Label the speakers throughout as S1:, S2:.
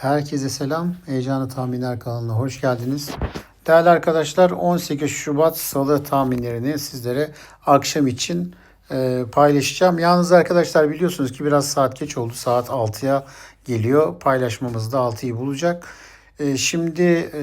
S1: Herkese selam. Heyecanlı Tahminler kanalına hoş geldiniz. Değerli arkadaşlar 18 Şubat Salı tahminlerini sizlere akşam için e, paylaşacağım. Yalnız arkadaşlar biliyorsunuz ki biraz saat geç oldu. Saat 6'ya geliyor. Paylaşmamız da 6'yı bulacak. E, şimdi e,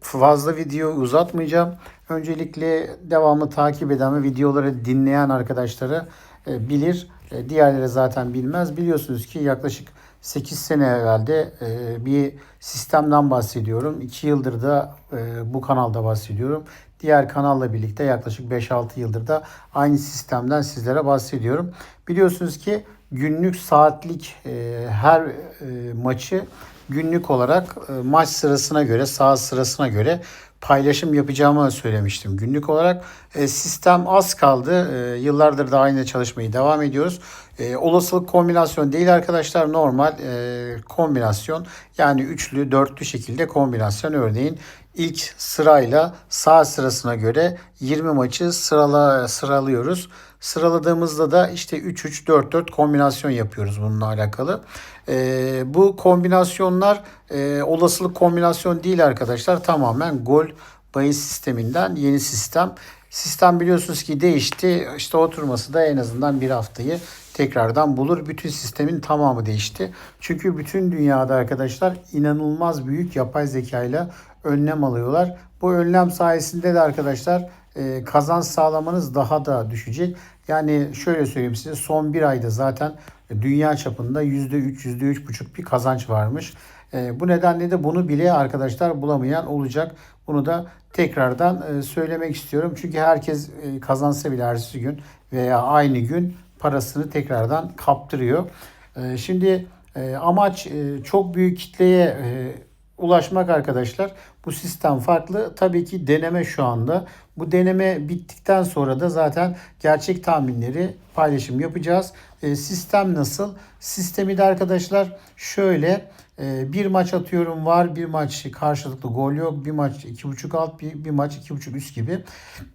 S1: fazla video uzatmayacağım. Öncelikle devamlı takip eden ve videoları dinleyen arkadaşlara e, bilir. E, diğerleri zaten bilmez. Biliyorsunuz ki yaklaşık 8 sene evvelde e, bir sistemden bahsediyorum. 2 yıldır da e, bu kanalda bahsediyorum. Diğer kanalla birlikte yaklaşık 5-6 yıldır da aynı sistemden sizlere bahsediyorum. Biliyorsunuz ki günlük saatlik e, her e, maçı günlük olarak e, maç sırasına göre, saat sırasına göre paylaşım yapacağımı söylemiştim. Günlük olarak e, sistem az kaldı. E, yıllardır da aynı çalışmayı devam ediyoruz. E, olasılık kombinasyon değil arkadaşlar. Normal e, kombinasyon. Yani üçlü, dörtlü şekilde kombinasyon. Örneğin ilk sırayla sağ sırasına göre 20 maçı sırala sıralıyoruz. Sıraladığımızda da işte 3-3-4-4 kombinasyon yapıyoruz bununla alakalı. E, bu kombinasyonlar e, olasılık kombinasyon değil arkadaşlar. Tamamen gol bahis sisteminden yeni sistem. Sistem biliyorsunuz ki değişti. İşte oturması da en azından bir haftayı tekrardan bulur. Bütün sistemin tamamı değişti. Çünkü bütün dünyada arkadaşlar inanılmaz büyük yapay zekayla önlem alıyorlar. Bu önlem sayesinde de arkadaşlar e, kazanç sağlamanız daha da düşecek. Yani şöyle söyleyeyim size son bir ayda zaten dünya çapında %3, %3,5 bir kazanç varmış. E, bu nedenle de bunu bile arkadaşlar bulamayan olacak. Bunu da tekrardan e, söylemek istiyorum. Çünkü herkes e, kazansa bile ertesi gün veya aynı gün parasını tekrardan kaptırıyor. Şimdi amaç çok büyük kitleye ulaşmak arkadaşlar. Bu sistem farklı. Tabii ki deneme şu anda. Bu deneme bittikten sonra da zaten gerçek tahminleri paylaşım yapacağız. E, sistem nasıl? Sistemi de arkadaşlar şöyle e, bir maç atıyorum var, bir maç karşılıklı gol yok, bir maç 2.5 alt, bir, bir maç 2.5 üst gibi.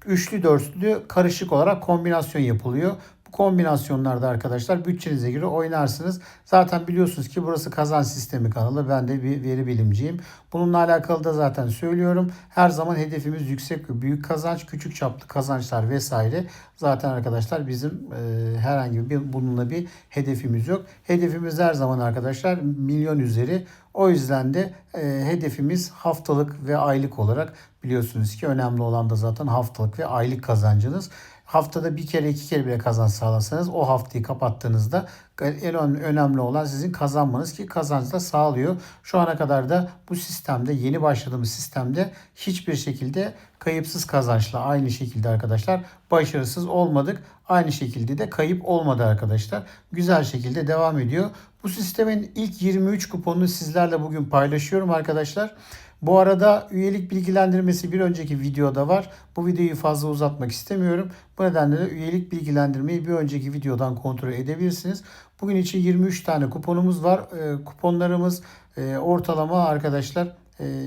S1: Üçlü dörtlü karışık olarak kombinasyon yapılıyor kombinasyonlarda arkadaşlar bütçenize göre oynarsınız. Zaten biliyorsunuz ki burası kazanç sistemi kanalı. Ben de bir veri bilimciyim. Bununla alakalı da zaten söylüyorum. Her zaman hedefimiz yüksek ve büyük kazanç, küçük çaplı kazançlar vesaire. Zaten arkadaşlar bizim e, herhangi bir bununla bir hedefimiz yok. Hedefimiz her zaman arkadaşlar milyon üzeri. O yüzden de e, hedefimiz haftalık ve aylık olarak biliyorsunuz ki önemli olan da zaten haftalık ve aylık kazancınız haftada bir kere iki kere bile kazanç sağlasanız o haftayı kapattığınızda en önemli olan sizin kazanmanız ki kazanç da sağlıyor. Şu ana kadar da bu sistemde yeni başladığımız sistemde hiçbir şekilde kayıpsız kazançla aynı şekilde arkadaşlar başarısız olmadık. Aynı şekilde de kayıp olmadı arkadaşlar. Güzel şekilde devam ediyor. Bu sistemin ilk 23 kuponunu sizlerle bugün paylaşıyorum arkadaşlar. Bu arada üyelik bilgilendirmesi bir önceki videoda var. Bu videoyu fazla uzatmak istemiyorum. Bu nedenle de üyelik bilgilendirmeyi bir önceki videodan kontrol edebilirsiniz. Bugün için 23 tane kuponumuz var. E, kuponlarımız e, ortalama arkadaşlar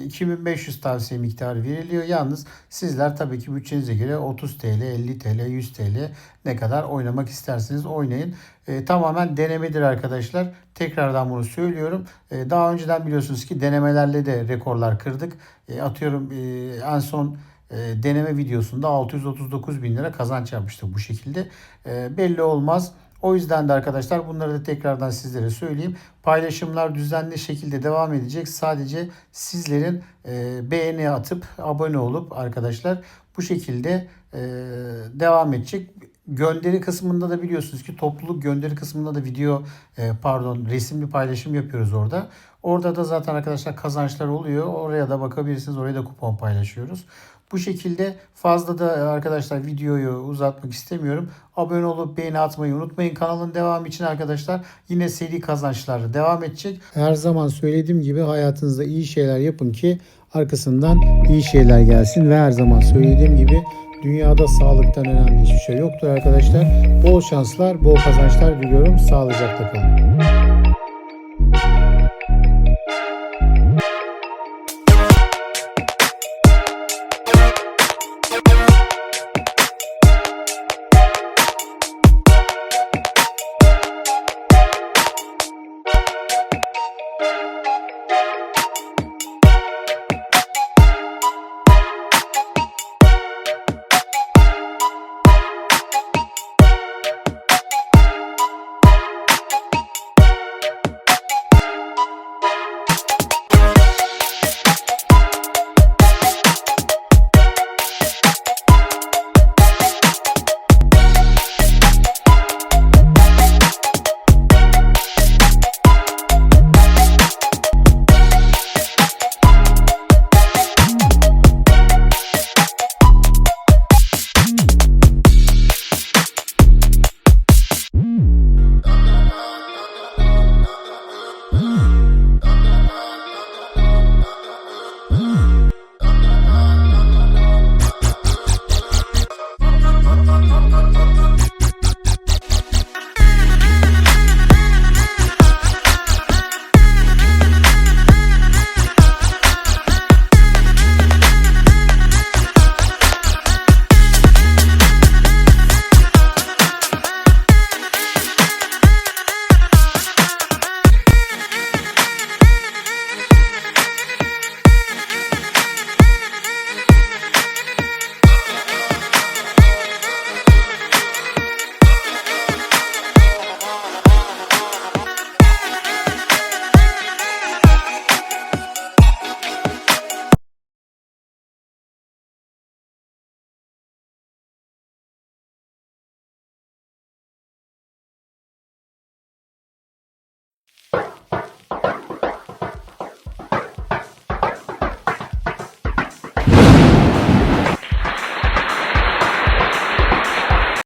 S1: 2500 ee, tavsiye miktarı veriliyor. Yalnız sizler tabii ki bütçenize göre 30 TL, 50 TL, 100 TL ne kadar oynamak isterseniz oynayın. E, tamamen denemedir arkadaşlar. Tekrardan bunu söylüyorum. E, daha önceden biliyorsunuz ki denemelerle de rekorlar kırdık. E, atıyorum e, en son e, deneme videosunda 639 bin lira kazanç yapmıştık bu şekilde. E, belli olmaz. O yüzden de arkadaşlar bunları da tekrardan sizlere söyleyeyim. Paylaşımlar düzenli şekilde devam edecek. Sadece sizlerin e, beğeni atıp abone olup arkadaşlar bu şekilde e, devam edecek. Gönderi kısmında da biliyorsunuz ki topluluk gönderi kısmında da video e, pardon resimli paylaşım yapıyoruz orada. Orada da zaten arkadaşlar kazançlar oluyor. Oraya da bakabilirsiniz. Oraya da kupon paylaşıyoruz. Bu şekilde fazla da arkadaşlar videoyu uzatmak istemiyorum. Abone olup beğeni atmayı unutmayın. Kanalın devamı için arkadaşlar yine seri kazançlar devam edecek. Her zaman söylediğim gibi hayatınızda iyi şeyler yapın ki arkasından iyi şeyler gelsin ve her zaman söylediğim gibi dünyada sağlıktan önemli hiçbir şey yoktur arkadaşlar. Bol şanslar, bol kazançlar diliyorum. Sağlıcakla kalın.